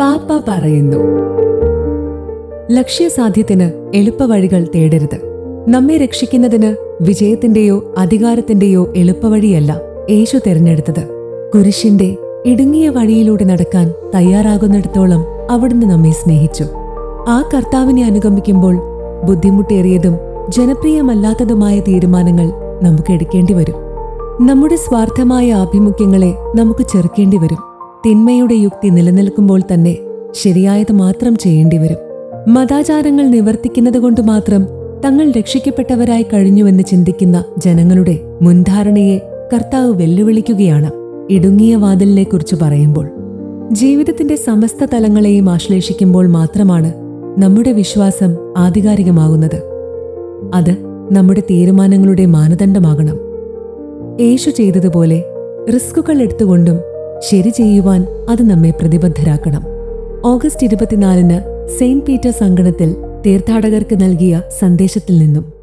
പാപ്പ പറയുന്നു ലക്ഷ്യസാധ്യത്തിന് എളുപ്പവഴികൾ തേടരുത്. നമ്മെ രക്ഷിക്കുന്നതിന് വിജയത്തിന്റെയോ അധികാരത്തിന്റെയോ എളുപ്പവഴിയല്ല യേശു തിരഞ്ഞെടുത്തത്. കുരിശിന്റെ ഇടുങ്ങിയ വഴിയിലൂടെ നടക്കാൻ തയ്യാറാകുന്നിടത്തോളം അവിടുന്ന് നമ്മെ സ്നേഹിച്ചു. ആ കർത്താവിനെ അനുഗമിക്കുമ്പോൾ ബുദ്ധിമുട്ടേറിയതും ജനപ്രിയമല്ലാത്തതുമായ തീരുമാനങ്ങൾ നമുക്ക് എടുക്കേണ്ടി വരും നമ്മുടെ സ്വാർത്ഥമായ ആഭിമുഖ്യങ്ങളെ നമുക്ക് ചെറുക്കേണ്ടി വരും തിന്മയുടെ യുക്തി നിലനിൽക്കുമ്പോൾ തന്നെ ശരിയായത് മാത്രം ചെയ്യേണ്ടി വരും. മതാചാരങ്ങൾ നിവർത്തിക്കുന്നത് കൊണ്ട് മാത്രം തങ്ങൾ രക്ഷിക്കപ്പെട്ടവരായി കഴിഞ്ഞുവെന്ന് ചിന്തിക്കുന്ന ജനങ്ങളുടെ മുൻധാരണയെ കർത്താവ് വെല്ലുവിളിക്കുകയാണ് ഇടുങ്ങിയ വാതിലിനെ കുറിച്ച് പറയുമ്പോൾ. ജീവിതത്തിന്റെ സമസ്ത തലങ്ങളെയും ആശ്ലേഷിക്കുമ്പോൾ മാത്രമാണ് നമ്മുടെ വിശ്വാസം ആധികാരികമാകുന്നത്. അത് നമ്മുടെ തീരുമാനങ്ങളുടെ മാനദണ്ഡമാകണം. യേശു ചെയ്തതുപോലെ റിസ്കുകൾ എടുത്തുകൊണ്ടും ശരി ചെയ്യുവാൻ അത് നമ്മെ പ്രതിബദ്ധരാക്കണം. ഓഗസ്റ്റ് ഇരുപത്തിനാലിന് സെയിന്റ് പീറ്റേഴ്സ് അങ്കണത്തിൽ തീർത്ഥാടകർക്ക് നൽകിയ സന്ദേശത്തിൽ നിന്നും